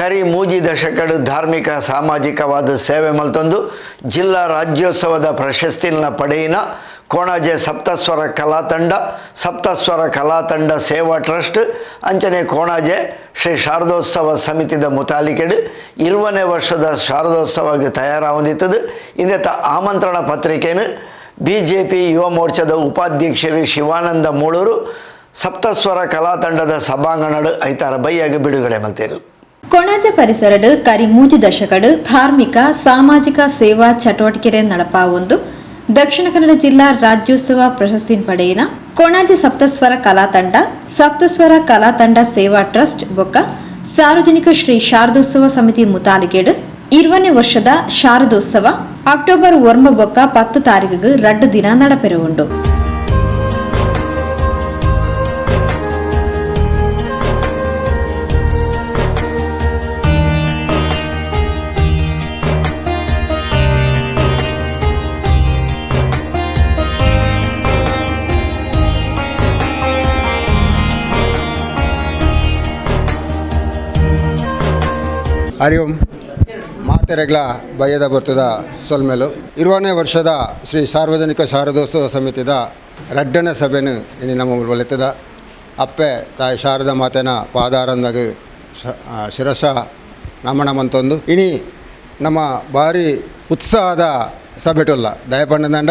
ಕರಿ ಮೂಜಿ ದಶಕಡು ಧಾರ್ಮಿಕ, ಸಾಮಾಜಿಕವಾದ ಸೇವೆ ಮಲ್ತೊಂದು ಜಿಲ್ಲಾ ರಾಜ್ಯೋತ್ಸವದ ಪ್ರಶಸ್ತಿನ ಪಡೆಯಿನ ಕೋಣಾಜೆ ಸಪ್ತಸ್ವರ ಕಲಾತಂಡ ಸಪ್ತಸ್ವರ ಕಲಾತಂಡ ಸೇವಾ ಟ್ರಸ್ಟ್, ಅಂಚನೆ ಕೋಣಾಜೆ ಶ್ರೀ ಶಾರದೋತ್ಸವ ಸಮಿತಿದ ಮುತಾಲಿಕೆಡು ಇರುವನೇ ವರ್ಷದ ಶಾರದೋತ್ಸವಕ್ಕೆ ತಯಾರಾಗಿತ್ತದೆ ಇಂದೆತ್ತ ಆಮಂತ್ರಣ ಪತ್ರಿಕೆಯನ್ನು ಬಿ ಜೆ ಪಿ ಯುವ ಮೋರ್ಚಾದ ಉಪಾಧ್ಯಕ್ಷರು ಶಿವಾನಂದ ಮೂಳೂರು ಸಪ್ತಸ್ವರ ಕಲಾತಂಡದ ಸಭಾಂಗಣ ಐತಾರ ಬೈಯಾಗಿ ಬಿಡುಗಡೆ ಮಲ್ತೇರು. ಕೊಣಾಜ ಪರಿಸರಡು ಕರಿ ಮೂಜಿ ದಶಕಡು, ಧಾರ್ಮಿಕ, ಸಾಮಾಜಿಕ ಸೇವಾ ಚಟುವಟಿಕೆ ಒಂದು ದಕ್ಷಿಣ ಕನ್ನಡ ಜಿಲ್ಲಾ ರಾಜ್ಯೋತ್ಸವ ಪ್ರಶಸ್ತಿ ಪಡೆಯಿನ ಕೊಣಾಜ ಸಪ್ತಸ್ವರ ಕಲಾತಂಡ ಸಪ್ತಸ್ವರ ಕಲಾತಂಡ ಸೇವಾ ಟ್ರಸ್ಟ್ ಬೊಕ್ಕ ಸಾರ್ವಜನಿಕ ಶ್ರೀ ಶಾರದೋತ್ಸವ ಸಮಿತಿ ಮುತಾಲಿಗೆಡು ಇರುವನೇ ವರ್ಷದ ಶಾರದೋತ್ಸವ ಅಕ್ಟೋಬರ್ ಒರ್ಮ ಬೊಕ್ಕ ಪತ್ತು ತಾರೀಕಿಗೆ ರಡ್ಡು ದಿನ ನಡಪೆರುವುಂಡು. ಹರಿ ಓಂ. ಮಾತೆರೆಗ್ಲ ಬಯ್ಯದ ಬರ್ತದ ಸೊಲ್ಮೆಲು. ಇರುವನೇ ವರ್ಷದ ಶ್ರೀ ಸಾರ್ವಜನಿಕ ಶಾರದೋತ್ಸವ ಸಮಿತಿದ ರಡ್ಡನ ಸಭೆನು ಇನ್ನು ನಮ್ಮ ಒಲೆತದ ಅಪ್ಪೆ, ತಾಯಿ ಶಾರದ ಮಾತೆನ ಪಾದಾರಂದಾಗ ಶಿರಸ ನಮನ ಮಂತೊಂದು. ಇನಿ ನಮ್ಮ ಭಾರಿ ಉತ್ಸಾಹದ ಸಭೆಟುಲ್ಲ. ದಯಪಂಡದಂಡ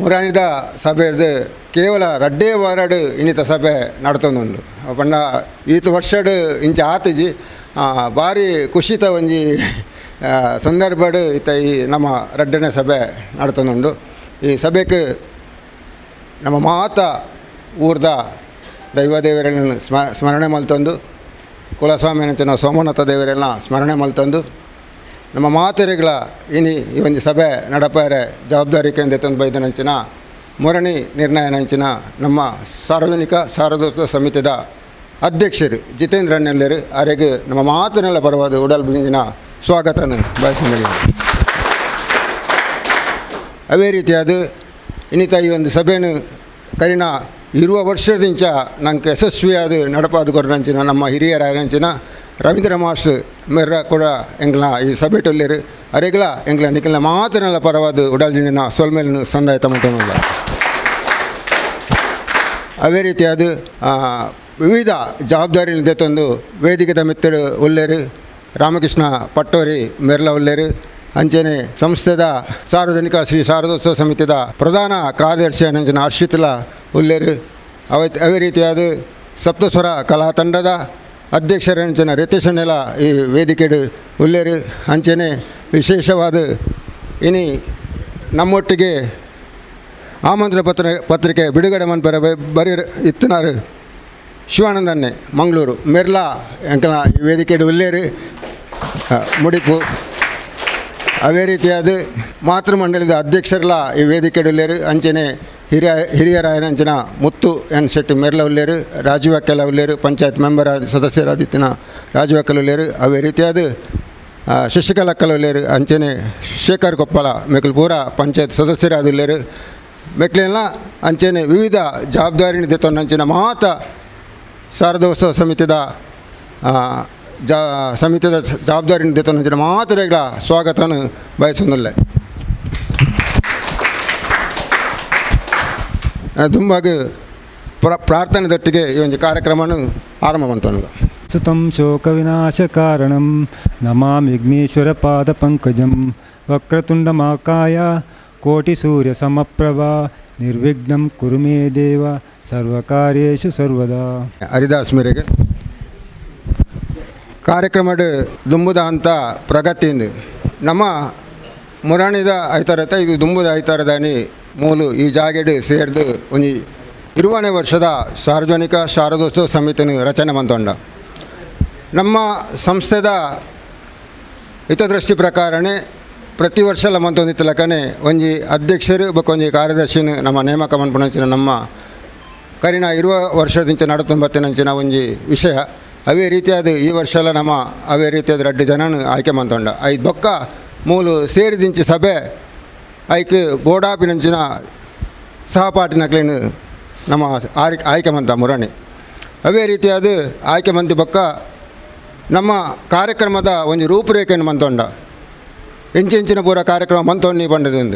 ಮುರಾಣಿದ ಸಭೆದು ಕೇವಲ ರಡ್ಡೇ ವಾರಡು ಇನಿತ ಸಭೆ ನಡ್ತೊಂದುಂಡು ಪಂಡ ಈತ ವರ್ಷಡ್ ಇಂಚ ಆತುಜಿ ಭಾರಿ ಖುಷಿತ ಒಂಜಿ ಸಂದರ್ಭಡ್ ಇತ್ತ ಈ ನಮ್ಮ ರಡ್ಡನೆ ಸಭೆ ನಡ್ತೊಂದುಂಡು. ಈ ಸಭೆಗೆ ನಮ್ಮ ಮಾತ ಊರ್ದ ದೈವದೇವರನ್ನ ಸ್ಮ, ಸ್ಮರಣೆ ಮಲ್ತೊಂದು. ಕುಲಸ್ವಾಮಿ ನಂಚಿನ ಸೋಮನಾಥ ದೇವರೆಲ್ಲ ಸ್ಮರಣೆ ಮಲ್ತೊಂದು. ನಮ್ಮ ಮಾತೆರೆಗಳ ಇನಿ ಈ ಒಂದು ಸಭೆ ನಡಪಾರೆ ಕೇಂದ್ರ ತಂದು ಬೈದ ನಂಚಿನ, ಮೂರನೇ ನಿರ್ಣಯ ನಂಚಿನ ನಮ್ಮ ಸಾರ್ವಜನಿಕ ಸಾರದೋಸ್ತ ಸಮಿತಿದ ಅಧ್ಯಕ್ಷರು ಜಿತೇಂದ್ರ ಅಣ್ಣಲ್ಲರು ಅವರಿಗೆ ನಮ್ಮ ಮಾತಿನೆಲ್ಲ ಪರವಾದ ಉಡಲ್ ಬಿಂಜಿನ ಸ್ವಾಗತನ ಬಯಸಿದ್ದೇನೆ ಅವೇ ರೀತಿಯಾದ ಇನ್ನಿತ ಈ ಒಂದು ಸಭೆಯನ್ನು ಕರಿನ ಇರುವ ವರ್ಷದಿಂಚ ನಂಗೆ ಯಶಸ್ವಿಯಾದ ನಡಪಾದ ಕೊರಂಚಿನ ನಮ್ಮ ಹಿರಿಯರ ನಂಚಿನ ರವೀಂದ್ರ ಮಾಸ್ಟರ್ ಮೆರ್ರ ಕೂಡ ಎಂಗ್ಲ ಈ ಸಭೆ ಟೊಲ್ಲಿರು ಅರೆಗ್ಲ ಎಂಗ್ಲ ನಿಖಿಲ ಮಾತನೆಲ್ಲ ಪರವಾದ ಉಡಲ್ಜಿನ ಸೊಲ್ಮೇಲಿನ ಸಂದಾಯ ತಮ್ಮ ಅವೇ ರೀತಿಯಾದ ವಿವಿಧ ಜವಾಬ್ದಾರಿಯಿಂದ ತಂದು ವೇದಿಕೆದ ಮಿತ್ರರು ಉಲ್ಲೇರಿ ರಾಮಕೃಷ್ಣ ಪಟ್ಟೋರಿ, ಮೆರ್ಲ ಉಲ್ಲೇರಿ ಅಂಚನೆ ಸಂಸ್ಥೆದ ಸಾರ್ವಜನಿಕ ಶ್ರೀ ಶಾರದೋತ್ಸವ ಸಮಿತಿದ ಪ್ರಧಾನ ಕಾರ್ಯದರ್ಶಿ ಅಂಚಿನ ಹರ್ಷಿತಲ ಉಲ್ಲೇರು ಅವ ಅವೇ ರೀತಿಯಾದ ಸಪ್ತಸ್ವರ ಕಲಾ ತಂಡದ ಅಧ್ಯಕ್ಷರಂಚಿನ ಈ ವೇದಿಕೆಡು ಉಲ್ಲೇರು ಅಂಚನೆ ವಿಶೇಷವಾದ ಇನಿ ನಮ್ಮೊಟ್ಟಿಗೆ ಆಮಂತ್ರಣ ಪತ್ರ, ಪತ್ರಿಕೆ ಬಿಡುಗಡೆ ಮನ್ಪರ ಬರೀ ಇತ್ತಿನಾರು ಶಿವಾನಂದನ್ನೇ, ಮಂಗಳೂರು, ಮೆರ್ಲಾ, ಎಂಕಲ, ಈ ವೇದಿಕೆ ಉಲ್ಲೇರು ಮುಡಿಪು. ಅವೇ ರೀತಿಯಾದ ಮಾತೃಮಂಡಲದ ಅಧ್ಯಕ್ಷರಲ್ಲ ಈ ವೇದಿಕೆ ಉಲ್ಲೇರು ಅಂಚನೆ ಹಿರಿಯ ಹಿರಿಯರಾಯನಂಚಿನ ಮುತ್ತು ಎನ್ ಶೆಟ್ಟಿ ಮೆರ್ಲ ಉಲ್ಲೇರು ಕೆಲ ಉಲ್ಲೇರು ಪಂಚಾಯತ್ ಮೆಂಬರ್ ಸದಸ್ಯರಾದಿತ್ತಿನ ರಾಜೀವಕ್ಕಲ್ ಉಲ್ಲೇರು ಅವೇ ರೀತಿಯಾದ ಶಶಿಕಲಕ್ಕಲ್ ಉಲ್ಲೇರು ಅಂಚನೆ ಶೇಖರ್ ಕೊಪ್ಪಳ ಮೆಕ್ಲು ಪೂರ ಪಂಚಾಯತ್ ಸದಸ್ಯರಾದ ಉಲ್ಲೇರು ಮೆಕ್ಲೆಲ್ಲ ಅಂಚನೆ ವಿವಿಧ ಜವಾಬ್ದಾರಿ ನಿಧಿತೊನ್ನಂಚಿನ ಮಾತ ಶಾರದೋತ್ಸವ ಸಮಿತಿದ ಜ, ಸಮಿತಿದ ಜವಾಬ್ದಾರಿ ನಿಧಿತೊನ್ನಂಚಿನ ಮಾತ್ರ ಸ್ವಾಗತನ ಬಯಸುವುದಿಲ್ಲ. ದುಂಬಾಗ ಪ್ರ, ಪ್ರಾರ್ಥನೆದೊಟ್ಟಿಗೆ ಈ ಒಂದು ಕಾರ್ಯಕ್ರಮವನ್ನು ಆರಂಭ ಬಂತು ಸುತಂ ಶೋಕವಿನಾಶಕಾರಣಂ ನಮಾಮಿ ವಿಘ್ನೇಶ್ವರಪಾದಪಂಕಜಂ ವಕ್ರತುಂಡಮಾಕಾಯ ಸಮಪ್ರಭಾ, ನಿರ್ವಿಘ್ನಂ ಕುರುಮೇ ದೇವ ಸರ್ವಕಾರ್ಯೇಷು ಸರ್ವದಾ. ಹರಿದಾಸ್ ಮೇರೆಗೆ. ಕಾರ್ಯಕ್ರಮದ ದುಂಬುದ ಅಂತ ಪ್ರಗತಿಯಿಂದ ನಮ್ಮ ಮುರಾಣಿದ ಐತಾರತ ಈಗ ದುಂಬುದ ಐತಾರದಾನಿ ಮೂಲು ಈ ಜಾಗೆಡು ಸೇರಿದು ಒಂಜಿ ಇರುವನೇ ವರ್ಷದ ಸಾರ್ವಜನಿಕ ಶಾರದೋತ್ಸವ ಸಮಿತಿನ ರಚನೆ ಮಂತೊಂಡ ನಮ್ಮ ಸಂಸ್ಥೆದ ಹಿತದೃಷ್ಟಿ ಪ್ರಕಾರನೇ ಪ್ರತಿ ವರ್ಷ ಮಂತೊಂದಿತ್ತ ಲೆಕ್ಕನೆ ಒಂಜಿ ಅಧ್ಯಕ್ಷರು ಒಂಜಿ ಕಾರ್ಯದರ್ಶಿನ ನಮ್ಮ ನೇಮಕ ಮನ್ಪುಣಂಚಿನ ನಮ್ಮ ಕರಿನ ಇರುವ ವರ್ಷದಿಂಚ ನಡತೊಂಬತ್ತಿನಂಚಿನ ಒಂಜಿ ವಿಷಯ. ಅವೇ ರೀತಿಯಾದ ಈ ವರ್ಷ ಎಲ್ಲ ನಮ್ಮ ಅವೇ ರೀತಿಯಾದ ರಡ್ಡು ಜನನು ಆಯ್ಕೆ ಮಂತೊಂಡ. ಐದು ಬೊಕ್ಕ ಮೂಲು ಸೇರಿದಿಂಚಿ ಸಭೆ ಐಕ್ ಬೋಡಾಪಿನಂಚಿನ ಸಹಪಾಠಿನಕ್ಲೇನು ನಮ್ಮ ಆರಿ, ಆಯ್ಕೆ ಮಂತ ಮುರಣಿ. ಅವೇ ರೀತಿಯಾದ ಆಯ್ಕೆ ಮಂದಿ ಬೊಕ್ಕ ನಮ್ಮ ಕಾರ್ಯಕ್ರಮದ ಒಂದು ರೂಪುರೇಖೆಯನ್ನು ಮಂತೊಂಡ. ಇಂಚಿನ ಪೂರ ಕಾರ್ಯಕ್ರಮ ಮಂತೊಂಡಿ ಬಂಡದಿಂದ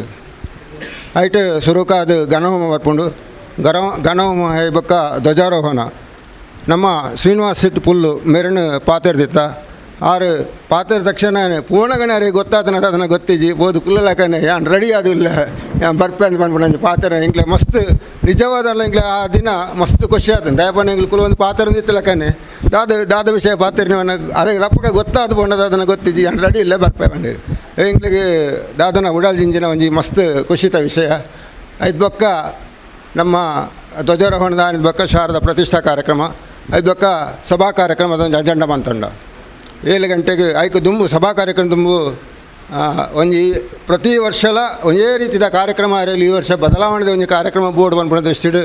ಐಟ್ ಸುರುಕಾದ ಗಣಹೋಮ ಬರ್ಪುಂಡು ಗರ ಗಣಮ ಹೇಬಕ್ಕ ಧ್ವಜಾರೋಹಣ. ನಮ್ಮ ಶ್ರೀನಿವಾಸ್ ಸಿಟ್ ಪುಲ್ಲು ಮೆರಣ ಪಾತೆರ್ದಿತ್ತ. ಆರು ಪಾತೆರ ತಕ್ಷಣ ಪೂರ್ಣಗಣರಿ ಗೊತ್ತಾತನ ಅದನ್ನು ಗೊತ್ತಿಜಿ, ಓದು ಕುಲ್ಲಲಕನೆ ಯಾನ್ ರೆಡಿ ಅದು ಇಲ್ಲ ಯಾನ್ ಬರ್ಪೆ ಅಂತ ಬಂದ್ಬಿಡಂಜಿ ಪಾತೆರ ಇಂಗ್ಲೆ ಮಸ್ತ್ ನಿಜವಾದಲ್ಲ ಇಂಗ್ಲೆ ಆ ದಿನ ಮಸ್ತ್ ಖುಷಿ ಆತನ ದಯಪಣ್ಣ ಇಂಗ್ಲು ಕುಲ ಒಂದು ಪಾತೆರ ದಾದ ದಾದ ವಿಷಯ ಪಾತ್ರ ನೀವು ಅರೆ ರಪ್ಪಕ್ಕೆ ಗೊತ್ತಾದ ಬಣ್ಣದ ಅದನ್ನು ಗೊತ್ತಿಜಿ, ಯಾನ್ ರೆಡಿ ಇಲ್ಲ ಬರ್ಪೆ ಬಂದಿರಿ. ಇಂಗ್ಲಿಗೆ ದಾದನ ಉಡಾಲ್ ಜಿಂಜಿನ ಒಂಜಿ ಮಸ್ತ್ ಖುಷಿತ ವಿಷಯ. ಐದು ಬೊಕ್ಕ ನಮ್ಮ ಧ್ವಜಾರೋಹಣದ ಬೊಕ್ಕ ಶಾರದ ಪ್ರತಿಷ್ಠಾ ಕಾರ್ಯಕ್ರಮ ಐದು ಬೊಕ್ಕ ಸಭಾ ಕಾರ್ಯಕ್ರಮದ ಒಂದು ಅಜೆಂಡ ಬಂತಂಡ. ಏಳು ಗಂಟೆಗೆ ಐಕು ದುಂಬು, ಸಭಾ ಕಾರ್ಯಕ್ರಮ ದುಂಬು ಒಂಜಿ ಪ್ರತಿ ವರ್ಷಲ ಒಂದೇ ರೀತಿಯ ಕಾರ್ಯಕ್ರಮ ಇರಲಿ, ಈ ವರ್ಷ ಬದಲಾವಣೆದ ಒಂದು ಕಾರ್ಯಕ್ರಮ ಬೋರ್ಡ್ ಬಂದ್ಬಿಡೋ ದೃಷ್ಟಿಡು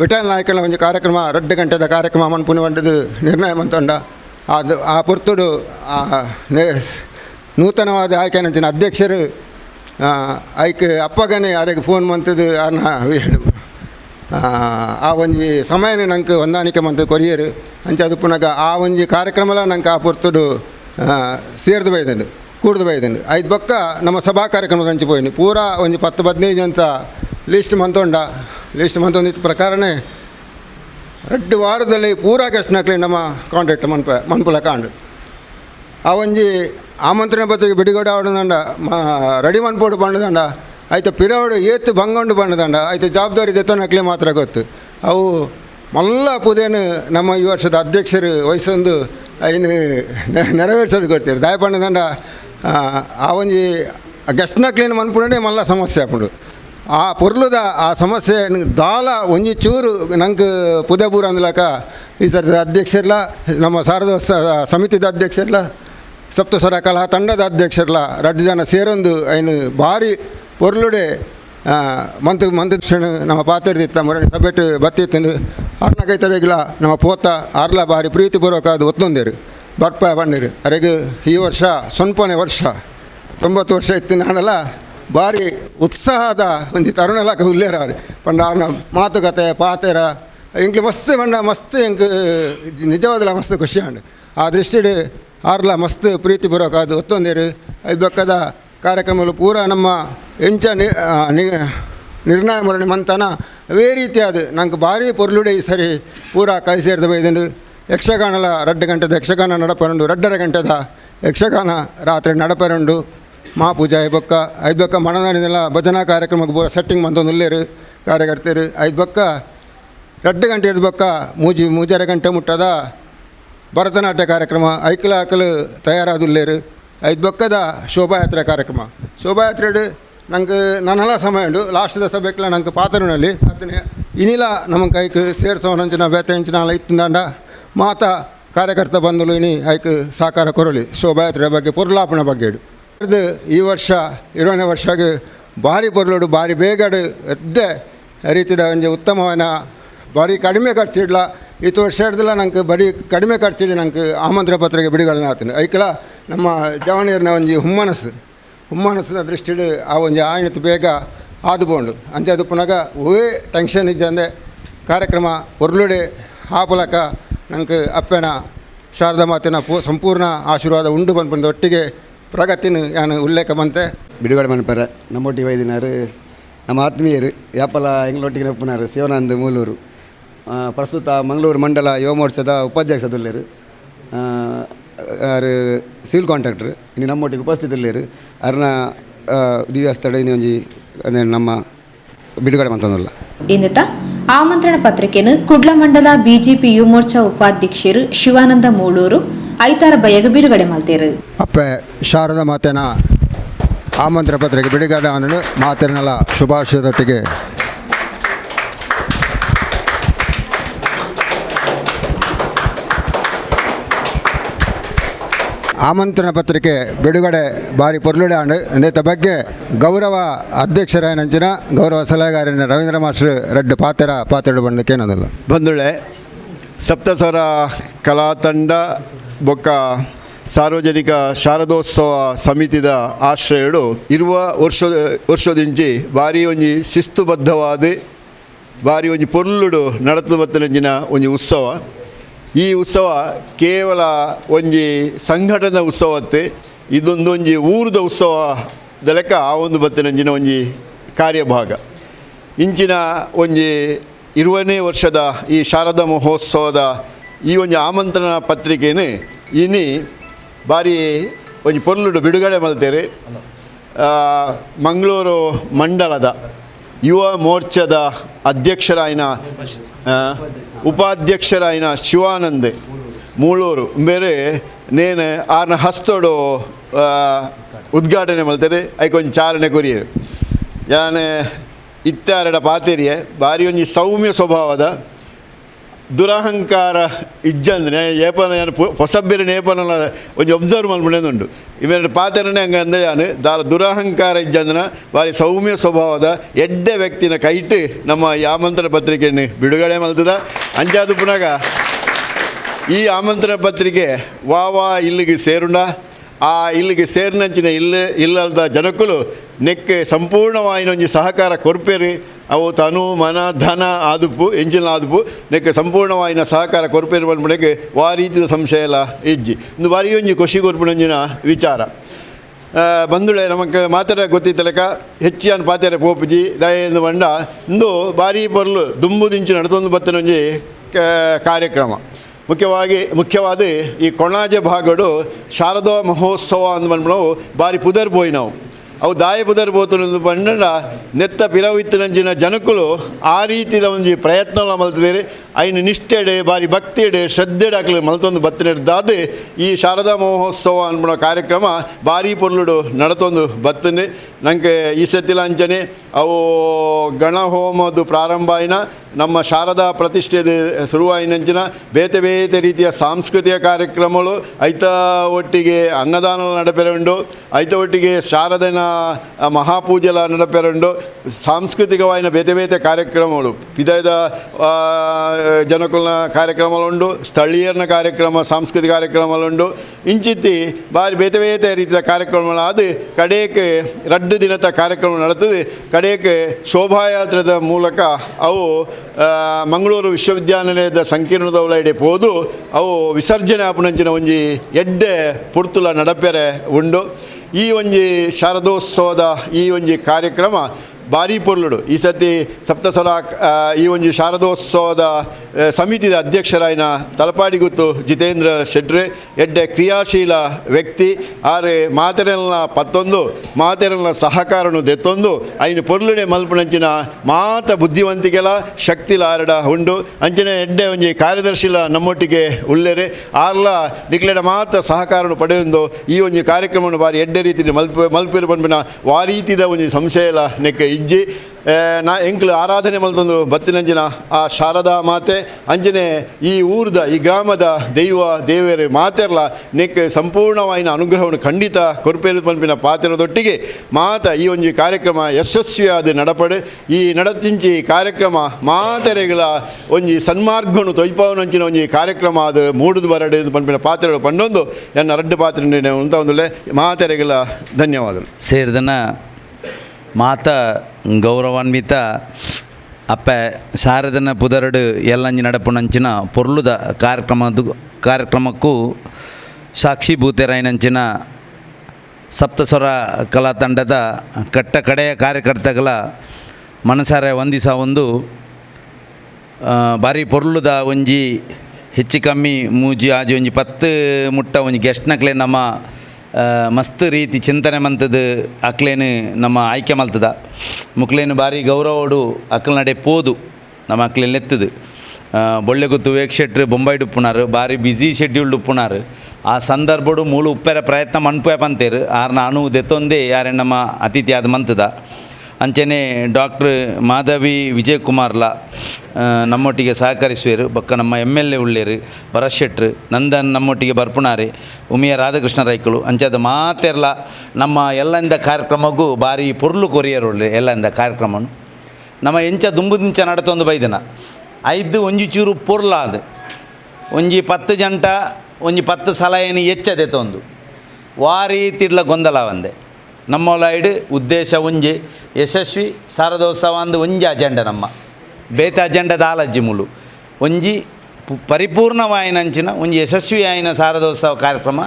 ವಿಠಲ್ ನಾಯಕನ ಒಂದು ಕಾರ್ಯಕ್ರಮ, ರಡ್ಡು ಗಂಟೆದ ಕಾರ್ಯಕ್ರಮ ಮನ್ಪುನಿ ಬಂಡದು ನಿರ್ಣಯ ಮಂತಂಡ ಅದು ಆ ಪುರ್ತುಡು, ಆ ಆಯ್ಕೆ ನೂತನವಾದ ಆಯ್ಕೆನಂಚಿನ ಅಧ್ಯಕ್ಷರು ಆಯ್ಕೆ ಅಪ್ಪಗನೇ ಯಾರಿಗೆ ಫೋನ್ ಮಂತದ್ದು ಅನ್ನ ಆ, ಒಂಜಿ ಸಮಯ ನಂಗೆ ಹೊಂದಾಣಿಕೆ ಮಂತ್ ಕೊರಿಯರು. ಅಂಚೆ ಅದು ಪುನಃ ಆ ಒಂಜಿ ಕಾರ್ಯಕ್ರಮಲ ನಂಗೆ ಆ ಪೊರ್ತುಡು ಸೇರ್ದು ಬೈದಂಡು ಕೂಡ್ದು ಬೈದಂಡು ಐದು ಬೊಕ್ಕ ನಮ್ಮ ಸಭಾ ಕಾರ್ಯಕ್ರಮದ ಹಂಚಿ ಪೋಯಿನಿ. ಪೂರ ಒಂಜಿ ಪತ್ತು ಹದಿನೈದು ಅಂತ ಲೀಸ್ಟ್ ಮಂತೊಂಡ ಲೀಸ್ಟ್ ಮಂತೊಂದಿದ್ದ ಪ್ರಕಾರನೇ ಎರಡು ವಾರದಲ್ಲಿ ಪೂರ ಗೆಸ್ಟ್ನಾಕ್ಲಿ ನಮ್ಮ ಕಾಂಟ್ಯಾಕ್ಟ್ ಮನ್ಪ ಮನ್ಪುಲ ಕಾಂಡು. ಆ ಒಂಜಿ ಆಮಂತ್ರಣ ಪತ್ರಿಕೆ ಬಿಡುಗಡೆ ಆವಡದಂಡ ರೆಡಿ ಮನ್ಪೋಡು ಬಂಡದಂಡ ಆಯ್ತು ಪಿರವಡು ಏತು ಬಂಗೊಂಡು ಬಂಡದಂಡ ಆಯ್ತು ಜವಾಬ್ದಾರಿ ದೆತ್ತನಕ್ಲೆ ಮಾತ್ರ ಗೊತ್ತು. ಅವು ಮಲ್ಲ ಪುದೇನು ನಮ್ಮ ಈ ವರ್ಷದ ಅಧ್ಯಕ್ಷರು ವಹಿಸೊಂದು ಐನು ನೆರವೇರಿಸೋದು ಕೊಡ್ತೀರಿ ದಾಯಪಣ್ಣದಂಡ ಆ ಒಂಜಿ ಗೆಸ್ಟ್ನಕ್ಲೇನು ಮನ್ಪುಡೇ ಮಲ್ಲ ಸಮಸ್ಯೆ ಆಪುಂಡು. ಆ ಪೊರ್ಲುದ ಆ ಸಮಸ್ಯೆ ದಾಲ ಒಂಜಿ ಚೂರು ನಂಗೆ ಪುದೇಪುರ ಅಂದ್ಲಕ ಈ ಸರ್ ಅಧ್ಯಕ್ಷರ್ಲ, ನಮ್ಮ ಸಾರದ ಸಮಿತಿದ ಅಧ್ಯಕ್ಷರ್ಲ, ಸಪ್ತಸ್ವರ ಕಲಾ ತಂಡದ ಅಧ್ಯಕ್ಷರ್ಲ ರಡ್ಡು ಜನ ಸೇರೊಂದು ಐನು ಭಾರಿ ಪೊರ್ಲುಡೆ ಮಂತ್ ಮಂತ್ ನಮ್ಮ ಪಾತ್ರದಿತ್ತ ಬತ್ತಿ ಸಭೆಟ್ ಬತ್ತಿತ್ತು ಆರ್ನ ಕೈತಬೇಕಿಲ್ಲ ನಮ್ಮ ಪೋತ ಅರ್ಲ ಬಾರಿ ಪ್ರೀತಿಪೂರ್ವಕ ಒತ್ತೊಂದೇರು. ಬರ್ಪ ಬಂದಿರು ಅರೆಗೆ ಈ ವರ್ಷ ಸ್ವಲ್ಪನೇ ವರ್ಷ. ತೊಂಬತ್ತು ವರ್ಷ ಇತ್ತಿನ ಹಣಲ್ಲ ಭಾರಿ ಉತ್ಸಾಹದ ಒಂದು ತರುಣಲ ಉಲ್ಲೇರಾರು ಪಂಡ ಅವ್ರನ್ನ ಮಾತುಕತೆ, ಪಾತೆರ ಇಂಕ್ಲು ಮಸ್ತ್ ಪಂಡ ಮಸ್ತ್ ಇಂಕ್ ನಿಜವಾದಲ್ಲ ಮಸ್ತ್ ಖುಷಿ ಆ ದೃಷ್ಟಿಡು ಆರ್ಲ ಮಸ್ತ್ ಪ್ರೀತಿಪೂರ್ವಕ ಅದು ಒತ್ತೊಂದೇರು. ಬೆಕ್ಕದ ಕಾರ್ಯಕ್ರಮಗಳು ಪೂರ ನಮ್ಮ ಎಂಚ ನಿರ್ಣಯ ಮರಣಿ ಮಂತನ ಅವೇ ರೀತಿಯಾದ ನಂಗೆ ಭಾರಿ ಪೊರ್ಲುಡೆ ಈ ಸರಿ ಪೂರ ಕೈ ಸೇರಿದ ಬೈದಂಡು ಯಕ್ಷಗಾನಲ ರಡ್ಡು ಗಂಟೆದ ಯಕ್ಷಗಾನ ನಡಪರಂಡು, ರಡ್ಡರ ಗಂಟೆದ ಯಕ್ಷಗಾನ ರಾತ್ರಿ ನಡಪರಂಡು. ಮಾ ಪೂಜಾ ಐಬೊಕ್ಕ ಐದು ಬೊಕ್ಕ ಮನದಾಣಿದೆಲ್ಲ ಭಜನಾ ಕಾರ್ಯಕ್ರಮಕ್ಕೆ ಪೂರ ಸೆಟ್ಟಿಂಗ್ ಮಂತೊಂದು ಉಲ್ಲೇರು ಕಾರ್ಯಕರ್ತರು ಐದು ಬೊಕ್ಕ ರಡ್ಡು ಗಂಟೆ ಹಿಡಿದು ಬೊಕ್ಕ ಮೂಜಿ, ಮೂಜರ ಗಂಟೆ ಮುಟ್ಟದ ಭರತನಾಟ್ಯ ಕಾರ್ಯಕ್ರಮ, ಐಕಲ ಹಾಕಲು ತಯಾರಾದುಲ್ಲೇರು. ಐದು ಬೊಕ್ಕದ ಶೋಭಾಯಾತ್ರೆ ಕಾರ್ಯಕ್ರಮ. ಶೋಭಾಯಾತ್ರೆ ನಂಗೆ ನನ್ನಲ್ಲ ಸಮಯ ಉಂಡು ದಸ ಬೇಕಲ್ಲ ನಂಗೆ ಪಾತ್ರನಲ್ಲಿ ಅದನ್ನೇ ಇನಿಲ ನಮ್ಮ ಕೈಕ್ ಸೇರ್ಸೋನಂಚಿನ ಬೇತೆಂಚಿನ ಇತ್ತಂದಾಂಡ ಮಾತ ಕಾರ್ಯಕರ್ತ ಬಂದಲು ಇನಿ ಐಕ್ ಸಹಕಾರ ಕೊರಲಿ ಶೋಭಾಯಾತ್ರೆ ಬಗ್ಗೆ ಪೊರ್ಲಾಪಣ ಬಗ್ಗೆ ಇದು ಈ ವರ್ಷ, ಇರೋನೇ ವರ್ಷಗೆ ಭಾರಿ ಪೊರ್ಲುಡು ಭಾರಿ ಬೇಗಡು ಎದ್ದೆ ರೀತಿದ ಒಂದು ಉತ್ತಮವಾದ, ಭಾರಿ ಕಡಿಮೆ ಖರ್ಚಿಡ್ಲ. ಇತ್ತು ವರ್ಷ ಹಿಡ್ದಿಲ್ಲ ನಂಗೆ ಬರೀ ಕಡಿಮೆ ಖರ್ಚಿಗೆ ನಂಗೆ ಆಮಂತ್ರ ಪತ್ರಿಕೆ ಬಿಡುಗಡೆ ಆತೀನಿ ಐಕಲ ನಮ್ಮ ಜವಾನಿಯರ್ನ ಒಂಜಿ ಹುಮ್ಮನಸ್ಸು, ಹುಮ್ಮನಸ್ಸಿನ ದೃಷ್ಟಿಡು ಆ ಒಂಜಿ ಆಯ್ನತ್ತು ಬೇಗ ಆದುಬೋಂಡು ಅಂಚೆ ಅದು ಪುನಗ ಓವೇ ಟೆನ್ಷನ್ ಇಜ್ಜಂದೆ ಕಾರ್ಯಕ್ರಮ ಒರ್ಲುಡೆ ಹಾಪಲಕ ನಂಗೆ ಅಪ್ಪೆನ ಶಾರದಾ ಮಾತಿನ ಪೂ ಸಂಪೂರ್ಣ ಆಶೀರ್ವಾದ ಉಂಡು ಬಂದು ಒಟ್ಟಿಗೆ ಪ್ರಗತಿನ ನಾನು ಉಲ್ಲೇಖ ಮಂತೆ ಬಿಡುಗಡೆ ಮನಪರ ನಮ್ಮೊಟ್ಟಿಗೆ ವೈದಿನಾರು, ನಮ್ಮ ಆತ್ಮೀಯರು, ಯಾಪಲ ಎಂಗ್ಲೊಟ್ಟಿಗೆ ನೆಪ್ಪುನಾರು ಶಿವನಂದ್ ಮೂಲೂರು. ಪ್ರಸ್ತುತ ಮಂಗಳೂರು ಮಂಡಲ ಯುವ ಮೋರ್ಚಾದ ಉಪಾಧ್ಯಕ್ಷದಲ್ಲೇರು ಆರು ಸಿವಿಲ್ ಕಾಂಟ್ರಾಕ್ಟ್ರ್ ಇನ್ನು ನಮ್ಮೊಟ್ಟಿಗೆ ಉಪಸ್ಥಿತಲ್ಲೇರು ಅರ್ನ ದಿವ್ಯಾಸ್ತಡ ಇನ್ನು ಒಂಜಿ ಅದೇ ನಮ್ಮ ಬಿಡುಗಡೆ ಮಂತಂದಲ್ಲ ಇಂದಿತ ಆಮಂತ್ರಣ ಪತ್ರಿಕೆಯನ್ನು ಕುಡ್ಲ ಮಂಡಲ ಬಿಜೆಪಿ ಯುವಮೋರ್ಚಾ ಉಪಾಧ್ಯಕ್ಷರು ಶಿವಾನಂದ ಮೂಳೂರು ಐತಾರ ಬಯಗ ಬಿಡುಗಡೆ ಮಾಡ್ತೇರು. ಅಪ್ಪೆ ಶಾರದಾ ಮಾತೇನ ಆಮಂತ್ರಣ ಪತ್ರಿಕೆ ಬಿಡುಗಡೆ ಅನ್ನೋದು ಮಾತೇನಲ್ಲ ಶುಭಾಶಯದೊಟ್ಟಿಗೆ ಆಮಂತ್ರಣ ಪತ್ರಿಕೆ ಬಿಡುಗಡೆ ಬಾರಿ ಪೊರ್ಲುಡೆ ಇಂದೈತ ಬಗ್ಗೆ ಗೌರವ ಅಧ್ಯಕ್ಷರಾಯನಂಚಿನ ಗೌರವ ಸಲಹೆಗಾರನ ರವೀಂದ್ರ ಮಾಸ್ಟರ್ ರೆಡ್ ಪಾತ್ರ ಪಾತ್ರ ಬಂದಕ್ಕೆ ಏನದಲ್ಲ ಬಂದುಳೆ ಸಪ್ತಸರ ಕಲಾ ತಂಡ ಬೊಕ್ಕ ಸಾರ್ವಜನಿಕ ಶಾರದೋತ್ಸವ ಸಮಿತಿದ ಆಶ್ರಯಡು ಇರುವ ವರ್ಷ, ವರ್ಷದಿಂಚಿ ಭಾರಿ ಒಂಜಿ ಶಿಸ್ತುಬದ್ಧವಾದ, ಭಾರಿ ಒಂಜಿ ಪೊರ್ಲುಡು ನಡತು ಬತ್ತನಂಚಿನ ಒಂಜಿ ಉತ್ಸವ. ಈ ಉತ್ಸವ ಕೇವಲ ಒಂಜಿ ಸಂಘಟನೆ ಉತ್ಸವತ್ತೆ ಇದೊಂದು ಒಂಜಿ ಊರದ ಉತ್ಸವ ಲೆಕ್ಕ ಆ ಒಂದು ಬತ್ತಿನಂಜಿನ ಒಂಜಿ ಕಾರ್ಯಭಾಗ. ಇಂಚಿನ ಒಂಜಿ ಇರುವನೇ ವರ್ಷದ ಈ ಶಾರದಾ ಮಹೋತ್ಸವದ ಈ ಒಂಜಿ ಆಮಂತ್ರಣ ಪತ್ರಿಕೆಯೇ ಇನಿ ಬಾರಿ ಒಂಜಿ ಪೊರ್ಲುಡು ಬಿಡುಗಡೆ ಆ, ಮಂಗಳೂರು ಮಂಡಲದ ಯುವ ಮೋರ್ಚಾದ ಅಧ್ಯಕ್ಷರಾಯಿನ ಉಪಾಧ್ಯಕ್ಷರಾಯಿನ ಶಿವಾನಂದ್, ಮೂಳೂರು. ಬೇರೆ ನೇನು ಆರ್ನ ಹಸ್ತೋಡು ಉದ್ಘಾಟನೆ ಮಲ್ತದೆ ಐಕೊಂದು ಚಾಲನೆ ಕೊರಿಯರು ಯಾನ್ ಇತ್ತಾರಡ ಪಾತೆರಿಯೆ ಬಾರಿ ಒಂಜಿ ಸೌಮ್ಯ ಸ್ವಭಾವದ ದುರಹಂಕಾರ ಇಜ್ಜಂದ್ರೆ, ಏಪನ ಏನು ಹೊಸಬ್ಬಿರ ಏಪನ ಒಂಜಿ ಒಬ್ಸರ್ವ್ ಮಲ್ಪುಣೆಂದುಂಡು ಇವೆರಡು ಪಾತ್ರನೇ ಹಂಗೆ ಅಂದ್ರೆ ಯಾನು, ದಾರ ದುರಹಂಕಾರ ಇಜ್ಜಂದ್ರೆ ಬಾರಿ ಸೌಮ್ಯ ಸ್ವಭಾವದ ಎಡ್ಡೆ ವ್ಯಕ್ತಿನ ಕೈಟ್ ನಮ್ಮ ಈ ಆಮಂತ್ರಣ ಪತ್ರಿಕೆಯನ್ನು ಬಿಡುಗಡೆ ಮಲ್ತದ ಅಂಚಾದು ಪುನಗ, ಈ ಆಮಂತ್ರಣ ಪತ್ರಿಕೆ ವಾ ವಾ ಇಲ್ಲಿಗೆ ಸೇರುಂಡ ಆ ಇಲ್ಲಿಗೆ ಸೇರಿನಂಚಿನ ಇಲ್ಲ ಇಲ್ಲದ ಜನಕ್ಕೂ ನೆಕ್ಕೆ ಸಂಪೂರ್ಣವಾಯಿನ ಒಂಜಿ ಸಹಕಾರ ಕೊರಪೇರಿ. ಅವು ತನು, ಮನ, ಧನ ಆದುಪು ಎಂಚಿನ ಆದುಪು, ನೆಕ್ಕೆ ಸಂಪೂರ್ಣವಾಯಿನ ಸಹಕಾರ ಕೊರಪೇರಿ ಬಂದ್ಬಿಡಕ್ಕೆ ವಾ ರೀತಿಯ ಸಂಶಯ ಎಲ್ಲ ಇಜ್ಜಿ. ಒಂದು ಬಾರಿ ಒಂಜಿ ಖುಷಿ ಕೊರ್ಪಿನಂಜಿನ ವಿಚಾರ. ಬಂದುಳೆ ನಮಗೆ ಮಾತಾಡ ಗೊತ್ತಿತ್ತಲಕ ಹೆಚ್ಚಿನ ಪಾತೆರೆ ಪೋಪುಜಿ ದಯೆಂದು ಬಂಡ ಇಂದು ಬಾರಿ ದುಂಬು ದಿಂಚು ನಡೆದೊಂದು ಬತ್ತನೊಂಜಿ ಕಾರ್ಯಕ್ರಮ. ಮುಖ್ಯವಾಗಿ, ಮುಖ್ಯವಾದ ಈ ಕೊಣಾಜ ಭಾಗಡು ಶಾರದಾ ಮಹೋತ್ಸವ ಅಂದ್ಬಂದು ಬಾರಿ ಪುದರ್ ಪೋಯಿ ನಾವು. ಅವು ದಾಯ ಪುದರ್ ಪಂಡ ನೆತ್ತ ಪಿರವಿತ್ತಿನಂಚಿನ ಜನಕುಲು ಆ ರೀತಿದ ಒಂಜಿ ಪ್ರಯತ್ನ ಮಲ್ತಿದ್ದೇವೆ ಐನು ನಿಷ್ಠೆಡೆ ಬಾರಿ ಭಕ್ತಿಯಡೆ, ಶ್ರದ್ಧೆಡೆ ಹಾಕಲು ಮಲ್ತೊಂದು ಬತ್ತಿನಿಡ್ದಾದ. ಈ ಶಾರದಾ ಮಹೋತ್ಸವ ಅನ್ಬಿಡೋ ಕಾರ್ಯಕ್ರಮ ಬಾರಿ ಪೊರ್ಲುಡು ನಡತೊಂದು ಬತ್ತನೆ. ನಂಗೆ ಈ ಸತಿಲ ಅಂಚನೆ ಅವು ಗಣಹೋಮದು ಪ್ರಾರಂಭ ಆಯ್ನ, ನಮ್ಮ ಶಾರದಾ ಪ್ರತಿಷ್ಠೆದ ಶುರುವಾಯಿನಂಚಿನ ಬೇತೆ ಬೇತೆ ರೀತಿಯ ಸಾಂಸ್ಕೃತಿಕ ಕಾರ್ಯಕ್ರಮಗಳು, ಐತ ಒಟ್ಟಿಗೆ ಅನ್ನದಾನ ನಡಪೆರಉಂಡು ಐತ ಒಟ್ಟಿಗೆ ಶಾರದನ ನಡಪೆರುಂಡು ಸಾಂಸ್ಕೃತಿಕವಾಯಿನ ಬೇತೆ ಬೇತೆ ಕಾರ್ಯಕ್ರಮಗಳು. ಪಿದಯದ ಜನಕುಲ್ನ ಕಾರ್ಯಕ್ರಮಗಳುಂಡು, ಸ್ಥಳೀಯರ್ನ ಕಾರ್ಯಕ್ರಮ, ಸಾಂಸ್ಕೃತಿಕ ಕಾರ್ಯಕ್ರಮಗಳುಂಡು, ಇಂಚಿತ್ತಿ ಬಾರಿ ಬೇತೆ ಬೇತೆ ರೀತಿಯ ಕಾರ್ಯಕ್ರಮಗಳು. ಅದು ಕಡೆಗೆ ರಡ್ಡು ದಿನದ ಕಾರ್ಯಕ್ರಮ ನಡೆತದೆ. ಕಡೆಗೆ ಶೋಭಾಯಾತ್ರದ ಮೂಲಕ ಅವು ಮಂಗಳೂರು ವಿಶ್ವವಿದ್ಯಾನಿಲಯದ ಸಂಕೀರ್ಣದ ಹೋದು ಅವು ವಿಸರ್ಜನೆ ಆಪುನಂಚಿನ ಒಂಜಿ ಎಡ್ಡೆ ಪುರ್ತುಲ ನಡಪೆರೆ ಉಂಡು. ಈ ಒಂಜಿ ಶಾರದೋತ್ಸವದ ಈ ಒಂಜಿ ಕಾರ್ಯಕ್ರಮ ಭಾರಿ ಪೊರ್ಲುಡು ಈ ಸತಿ ಸಪ್ತಸಲ ಈ ಒಂಜಿ ಶಾರದೋತ್ಸವದ ಆ, ಸಮಿತಿದ ಅಧ್ಯಕ್ಷರಾಯಿನ ತಲಪಾಡಿಗುತ್ತು ಜಿತೇಂದ್ರ ಶೆಟ್ರೆ ಎಡ್ಡೆ ಕ್ರಿಯಾಶೀಲ ವ್ಯಕ್ತಿ ಆರೆ ಮಾತೆರೆಲ್ನ ಪತ್ತೊಂದು ಮಾತೆರೆಲ್ನ ಸಹಕಾರನು ದೆತ್ತೊಂದು ಐನು ಪೊರ್ಲುಡೆ ಮಲ್ಪುನಂಚಿನ ಮಾತ ಬುದ್ಧಿವಂತಿಕೆಲ ಶಕ್ತಿಲ ಆರಡ ಉಂಡು. ಅಂಚನೆ ಎಡ್ಡೆ ಒಂಜಿ ಕಾರ್ಯದರ್ಶಿಲ ನಮ್ಮೊಟ್ಟಿಗೆ ಉಳ್ಳೆರೆ. ಆರ್ಲ ನಿಕ್ಲೆಡ ಮಾತ ಸಹಕಾರನು ಪಡೆಯೊಂದು ಈ ಒಂಜಿ ಕಾರ್ಯಕ್ರಮವನ್ನು ಬಾರಿ ಎಡ್ಡೆ ರೀತಿ ಮಲ್ಪ ಮಲ್ಪಿರು ಪಂಪಿನ ವಾರೀತಿದ ಒಂದು ಸಂಶಯಲ ನೆಕ್ಕ ಇಜ್ಜಿ ನಾ ಎಂಕ್ಲು ಆರಾಧನೆ ಮಲ್ತೊಂದು ಬತ್ತಿನಂಜಿನ ಆ ಶಾರದಾ ಮಾತೆ. ಅಂಜನೆ, ಈ ಊರ್ದ, ಈ ಗ್ರಾಮದ ದೈವ, ದೇವರ ಮಾತೆರ್ಲ, ನೆಕ್ ಸಂಪೂರ್ಣವಾಯಿನ ಅನುಗ್ರಹವನ್ನು ಖಂಡಿತ ಕೊರಪೇರು ಪಂಪಿನ ಪಾತ್ರದೊಟ್ಟಿಗೆ ಮಾತ ಈ ಒಂಜಿ ಕಾರ್ಯಕ್ರಮ ಯಶಸ್ವಿಯಾದ ನಡಪಡೆ. ಈ ನಡತಿಂಚಿ ಕಾರ್ಯಕ್ರಮ ಮಾತೆರೆಗಳ ಒಂಜಿ ಸನ್ಮಾರ್ಗನು ತೊಯ್ಪವನಂಚಿನ ಒಂಜಿ ಕಾರ್ಯಕ್ರಮ ಅದು ಮೂಡುದು ಬರಡೆ ಪಂಪಿನ ಪಾತ್ರೆಗಳು ಪಂಡೊಂದು ಎನ್ನ ರಡ್ಡು ಪಾತ್ರೆ ಒಂದು ಮಾತೆರೆಗಳ ಧನ್ಯವಾದಗಳು. ಸೇರಿದನ ಮಾತ ಗೌರವಾನ್ವಿತ ಅಪ್ಪ ಶಾರದನ ಪುದರಡು ಎಲ್ಲಂಜಿ ನಡಪುನಂಚಿನ ಪೊರ್ಲುದ ಕಾರ್ಯಕ್ರಮದ ಕಾರ್ಯಕ್ರಮಕ್ಕೂ ಸಾಕ್ಷೀಭೂತರಾಯಿನಂಚಿನ ಸಪ್ತಸ್ವರ ಕಲಾ ತಂಡದ ಕಟ್ಟ ಕಡೆಯ ಕಾರ್ಯಕರ್ತಗಳ ಮನಸಾರೆ ವಂದಿಸ ಒಂದು ಭಾರಿ ಪೊರ್ಲುದ ಒಂಜಿ ಹೆಚ್ಚು ಕಮ್ಮಿ ಮೂಜಿ ಆಜಿ ಒಂಜಿ ಪತ್ತು ಮುಟ್ಟ ಒಂಜಿ ಗೆಸ್ಟ್ನಕ್ಲೆ ನಮ್ಮ ಮಸ್ತ್ ರೀತಿ ಚಿಂತನೆ ಮಂತದ ಅಕ್ಲೇನು ನಮ್ಮ ಆಯ್ಕೆ ಮಲ್ತದ. ಮುಕ್ಲೇನು ಬಾರಿ ಗೌರವಡು ಅಕ್ಲ ನಡೆ ಪೋದು, ನಮ್ಮ ಅಕ್ಲೇನು ಎತ್ತದು ಬೊಳ್ಳೆ ಗೊತ್ತು ವೇಕ್ ಬೊಂಬೈಡು ಉಪ್ಪುನಾರು ಬಾರಿ ಬ್ಯುಸಿ ಶೆಡ್ಯೂಲ್ಡ್ ಉಪ್ಪುನಾರು ಆ ಸಂದರ್ಭಡು ಮೂಳು ಉಪ್ಪೆರ ಪ್ರಯತ್ನ ಮನ್ಪೆ ಪಂತೇರು. ಆರ್ನ ನಾನು ದೆತ್ತೊಂದೇ ಯಾರೇ ನಮ್ಮ ಅತಿಥಿ ಆದ ಮಂತದ. ಅಂಚನೆ ಡಾಕ್ಟ್ರ್ ಮಾಧವಿ ವಿಜಯಕುಮಾರ್ಲ ನಮ್ಮೊಟ್ಟಿಗೆ ಸಹಕರಿಸುವರು. ಬೊಕ್ಕ ನಮ್ಮ ಎಂ ಎಲ್ ಎ ಉಳ್ಳೇರು ಭರತ್ ಶೆಟ್ರು ನಂದನ್ ನಮ್ಮೊಟ್ಟಿಗೆ ಬರ್ಪುನಾರೆ ಉಮಿಯ ರಾಧಾಕೃಷ್ಣ ರೈಕಳು, ಅಂಚದ ಮಾತೆರ್ಲ, ನಮ್ಮ ಎಲ್ಲಂದ ಕಾರ್ಯಕ್ರಮಕ್ಕೂ ಬಾರಿ ಪೊರ್ಲು ಕೊರಿಯರು ಉಳ್ಳೆ ಎಲ್ಲಂದ ಕಾರ್ಯಕ್ರಮ ನಮ್ಮ ಎಂಚ ದುಂಬುದಿಂಚ ನಡತೊಂದು ಬೈದನ. ಐದು ಒಂಜಿ ಚೂರು ಪೊರ್ಲ ಅದು ಒಂಜಿ ಪತ್ತು ಜಂಟ, ಒಂಜಿ ಪತ್ತು ಸಲ ಏನು ಎಚ್ಚದೆ ತೊಂದು. ವಾರಿ ತಿಡ್ಲ ಗೊಂದಲ ಒಂದೆ. ನಮ್ಮೊಲೈಡ್ ಉದ್ದೇಶ ಒಂಜಿ ಯಶಸ್ವಿ ಸಾರದೋತ್ಸವ ಅಂದು ಒಂಜಿ ಅಜೆಂಡ ನಮ್ಮ. ಬೇತ ಅಜೆಂಡದ ಆಲಜ್ಜಿ ಮುಲು ಒಂಜಿ ಪರಿಪೂರ್ಣವಾಯಿನಂಚಿನ ಒಂಜಿ ಯಶಸ್ವಿ ಆಯಿನ ಸಾರದೋತ್ಸವ ಕಾರ್ಯಕ್ರಮ.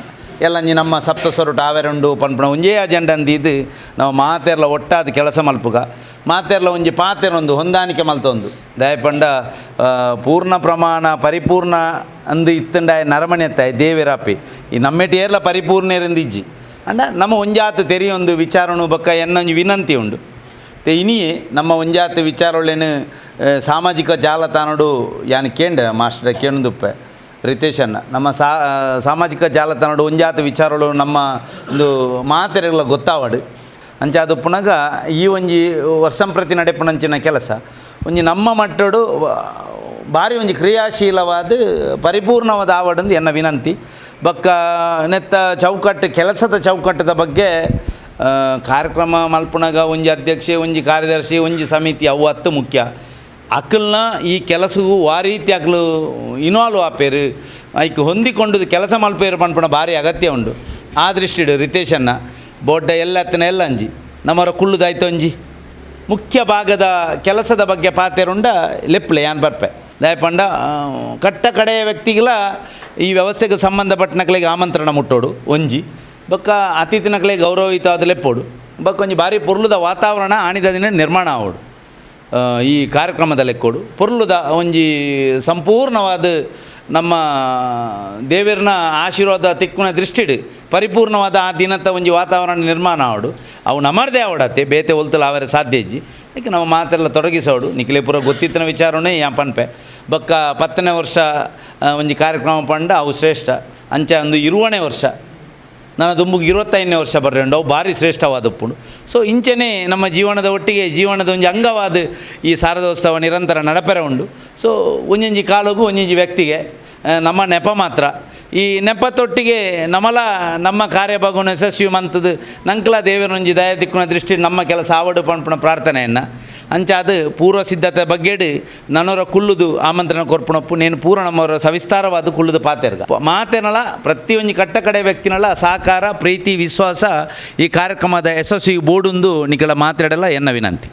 ಎಲ್ಲ ಒಂಜಿ ನಮ್ಮ ಸಪ್ತಸ್ವರ ಆವೆರಂಡು ಪನ್ಪುಣ. ಒಂಜೇ ಅಜೆಂಡ ಅಂದಿದ್ದು ನಾವು ಮಾತೆರ್ಲ ಒಟ್ಟಾದ ಕೆಲಸ ಮಲ್ಪುಗ. ಮಾತೆರ್ಲ ಒಂಜಿ ಪಾತೆರ ಒಂದು ಹೊಂದಾಣಿಕೆ ಮಲ್ತೊಂದು. ದಯಪಂಡ ಪೂರ್ಣ ಪ್ರಮಾಣ, ಪರಿಪೂರ್ಣ ಅಂದು ಇತ್ತಂಡ ನರಮಣೆ ಎತ್ತಾಯ್ ದೇವಿರಾಪಿ. ಈ ಏರ್ಲ ಪರಿಪೂರ್ಣೇರಿಂದಿಜ್ಜಿ. ಅಂಡ ನಮ್ಮ ಒಂಜಾತ ತೆರಿಯೊಂದು ವಿಚಾರಣು ಬಕ್ಕ ಎನ್ನೊಂಜಿ ವಿನಂತಿ ಉಂಡು. ತೆ ಇನಿಯೇ ನಮ್ಮ ಒಂಜಾತ ವಿಚಾರೊಳ್ಳೆನು ಸಾಮಾಜಿಕ ಜಾಲತಾಣಡು ಯಾನ್ ಕೇಂದ್ರ ಮಾಸ್ಟರ್ ಕೇಣುದುಪ್ಪೆ ರಿತೇಶ್ ಅನ್ನ ನಮ್ಮ ಸಾಮಾಜಿಕ ಜಾಲತಾಣಡು ಒಂಜಾತ ವಿಚಾರಗಳು ನಮ್ಮ ಒಂದು ಮಾತೆರೆಗಳ ಗೊತ್ತಾವಡು. ಅಂಚ ಅದು ಪುನಗ ಈ ಒಂಜಿ ವರ್ಷಂಪ್ರತಿ ನಡೆಪುನಂಚಿನ ಕೆಲಸ. ಒಂಜಿ ನಮ್ಮ ಮಟ್ಟಡು ಭಾರಿ ಒಂದು ಕ್ರಿಯಾಶೀಲವಾದ, ಪರಿಪೂರ್ಣವಾದ ಆವಡಂದು ಎನ್ನ ವಿನಂತಿ. ಬಕ್ಕ ನೆತ್ತ ಚೌಕಟ್ಟು, ಕೆಲಸದ ಚೌಕಟ್ಟದ ಬಗ್ಗೆ ಕಾರ್ಯಕ್ರಮ ಮಲ್ಪುನಗ ಒಂಜಿ ಅಧ್ಯಕ್ಷೆ, ಒಂಜಿ ಕಾರ್ಯದರ್ಶಿ, ಒಂಜಿ ಸಮಿತಿ, ಅವು ಹತ್ತು ಮುಖ್ಯ. ಅಕಲ್ನ ಈ ಕೆಲಸವು ಆ ರೀತಿ ಅಕ್ಲು ಇನ್ವಾಲ್ವ್ ಆಪೇರು ಐಕ್ ಹೊಂದಿಕೊಂಡು ಕೆಲಸ ಮಲ್ಪೇರು ಪನ್ಪುಣ ಭಾರಿ ಅಗತ್ಯ ಉಂಡು. ಆ ದೃಷ್ಟಿಡು ರಿತೇಶನ್ನ ಬೋಡ್ಡ ಎಲ್ಲ ಅಂಜಿ ನಮ್ಮರ ಕುಳ್ಳುದಾಯ್ತು ಅಂಜಿ ಮುಖ್ಯ ಭಾಗದ ಕೆಲಸದ ಬಗ್ಗೆ ಪಾತೆರುಂಡ, ಲೆಪ್ಲೆ, ಯಾನ್ ಬರ್ಪೆ. ದಯಪಂಡ ಕಟ್ಟ ಕಡೆಯ ವ್ಯಕ್ತಿಗಳ ಈ ವ್ಯವಸ್ಥೆಗೆ ಸಂಬಂಧಪಟ್ಟನಕ್ಲೆಗೆ ಆಮಂತ್ರಣ ಮುಟ್ಟೋಡು, ಒಂಜಿ. ಬೊಕ್ಕ ಅತಿಥಿನಕ್ಲೆ ಗೌರವಯುತ ಆದ ಲೆಪ್ಪೋಡು. ಬೊಕ್ಕ ಒಂಜಿ ಭಾರಿ ಪೊರ್ಲುದ ವಾತಾವರಣ ಆಣಿದ ದಿನ ನಿರ್ಮಾಣ ಆವಡು. ಈ ಕಾರ್ಯಕ್ರಮದ ಲೆಕ್ಕೋಡು. ಪೊರ್ಲುದ ಒಂಜಿ ಸಂಪೂರ್ಣವಾದ ನಮ್ಮ ದೇವರನ ಆಶೀರ್ವಾದ ತಿಕ್ಕುನ ದೃಷ್ಟಿಡು. ಪರಿಪೂರ್ಣವಾದ ಆ ದಿನದ ಒಂಜಿ ವಾತಾವರಣ ನಿರ್ಮಾಣ ಆವಡು. ಅವು ನಮರ್ದೇ ಆವಡತ್ತೆ, ಬೇತೆ ಒಲ್ತಲು ಅವರ ಸಾಧ್ಯ ಇಜ್ಜಿ. ಯಾಕೆ ನಮ್ಮ ಮಾತೆಲ್ಲ ತೊಡಗಿಸೋಡು. ನಿಖಿಲೇಪುರ ಪೂರ ಗೊತ್ತಿತ್ತಿನ ವಿಚಾರನೇ ಯಾ ಪನ್ಪೆ. ಬೊಕ್ಕ ಪತ್ತನೇ ವರ್ಷ ಒಂಜಿ ಕಾರ್ಯಕ್ರಮ ಪಂಡ, ಅವು ಶ್ರೇಷ್ಠ. ಅಂಚ ಒಂದು ಇರುವನೇ ವರ್ಷ. ನನ್ನ ದುಂಬುಗೆ ಇರುವತ್ತೈದನೇ ವರ್ಷ ಬರ್ರೆಂಡು, ಅವು ಭಾರಿ ಶ್ರೇಷ್ಠವಾದ ಉಪ್ಪುಂಡು ಸೊ ಇಂಚೆನೇ ನಮ್ಮ ಜೀವನದ ಒಟ್ಟಿಗೆ ಜೀವನದ ಒಂಜಿ ಅಂಗವಾದ ಈ ಶಾರದೋತ್ಸವ ನಿರಂತರ ನಡಪೆರ ಉಂಡು ಸೊ ಒಂಜಿಂಜಿ ಕಾಲಗೂ ಒಂಜಿಂಜಿ ವ್ಯಕ್ತಿಗೆ ನಮ್ಮ ನೆಪ ಮಾತ್ರ. ಈ ನೆಪತೊಟ್ಟಿಗೆ ನಮಲ, ನಮ್ಮ ಕಾರ್ಯಭಾಗವನ್ನು ಯಶಸ್ವಿ ಮಂತದ್ದು ನಂಕಲ ದೇವರೊಂಜಿ ದಯ ದಿಕ್ಕಿನ ದೃಷ್ಟಿ ನಮ್ಮ ಕೆಲಸ ಆವಡು ಪಂಪಣ ಪ್ರಾರ್ಥನೆಯನ್ನು. ಅಂಚ ಅದು ಪೂರ್ವ ಸಿದ್ಧತೆ ಬಗ್ಗೆಡು ನನ್ನವರ ಕುಳ್ಳುದು ಆಮಂತ್ರಣ ಕೊರ್ಪುಣಪ್ಪು. ನೇನು ಪೂರ ನಮ್ಮವರ ಸವಿಸ್ತಾರವಾದ ಕುಳ್ಳುದು ಪಾತೆರ್ಗ. ಮಾತೆನಲ ಪ್ರತಿಯೊಂದು ಕಟ್ಟ ಕಡೆ ವ್ಯಕ್ತಿನಲ ಸಹಕಾರ ಪ್ರೀತಿ, ವಿಶ್ವಾಸ ಈ ಕಾರ್ಯಕ್ರಮದ ಯಶಸ್ವಿ ಬೋಡುಂದು ನಿಕಳ ಮಾತಾಡಲ್ಲ ಎನ್ನ ವಿನಂತಿ